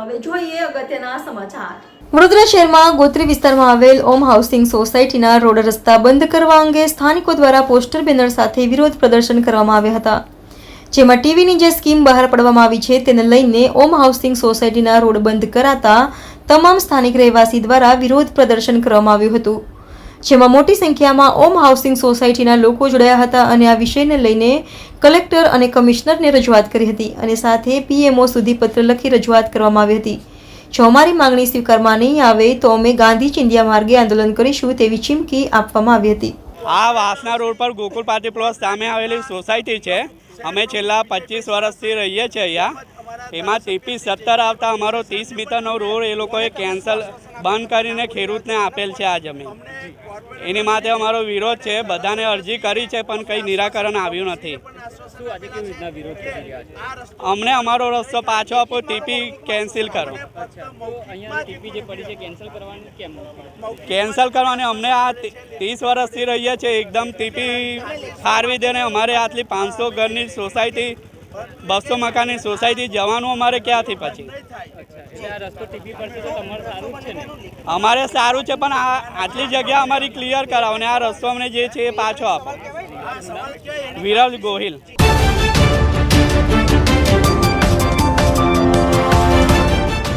હવે જોઈએ અગત્યના સમાચાર. વડોદરા શહેરમાં ગોત્રી વિસ્તારમાં આવેલ ઓમ હાઉસિંગ સોસાયટીના રોડ રસ્તા બંધ કરવા અંગે સ્થાનિકો દ્વારા પોસ્ટર બેનર સાથે વિરોધ પ્રદર્શન કરવામાં આવ્યા હતા. જેમાં ટીવીની જે સ્કીમ બહાર પાડવામાં આવી છે તેને લઈને ઓમ હાઉસિંગ સોસાયટીના રોડ બંધ કરાતા તમામ સ્થાનિક રહેવાસી દ્વારા વિરોધ પ્રદર્શન કરવામાં આવ્યું હતું. જેમાં મોટી સંખ્યામાં ઓમ હાઉસિંગ સોસાયટીના લોકો જોડાયા હતા અને આ વિષયને લઈને કલેક્ટર અને કમિશનરને રજૂઆત કરી હતી અને સાથે પીએમઓ સુધી પત્ર લખી રજૂઆત કરવામાં આવી હતી. જો અમારી માંગણી સ્વીકારવા નહીં આવે તો અમે ગાંધી ચિંધ્યા માર્ગે આંદોલન કરીશું તેવી ચીમકી આપવામાં આવી હતી. આ વાસના રોડ પર ગોકુલ પાર્ટી પ્લોટ સામે આવેલી સોસાયટી છે. અમે છેલ્લા પચીસ વર્ષથી રહીએ છીએ અહીંયા. એમાં ટીપી સત્તર આવતા અમારો ત્રીસ મીટરનો રોડ એ લોકોએ કેન્સલ બંધ કરીને ખેડૂતને આપેલ છે આ જમીન. એની માટે અમારો વિરોધ છે બધાને અરજી કરી છે પણ કંઈ નિરાકરણ આવ્યું નથી. શું આજે કેવી રીતના વિરોધ કરી રહ્યા છે? અમને અમારો રસ્તો પાછો આપો ટીપી કેન્સલ કરો. કેન્સલ કરવાની કેમ અમને આ ત્રીસ વર્ષથી રહીએ છીએ એકદમ ટીપી ફાળવી દે ને અમારે આટલી પાંચસો ઘરની સોસાયટી બસો મકાનની સોસાયટી જવાનું અમારે ક્યાંથી પછી? અમારે સારું છે, પણ આ આટલી જગ્યા અમારી ક્લિયર કરાવો ને આ રસ્તો અમને જે છે એ પાછો આપો. વિરલ ગોહિલ.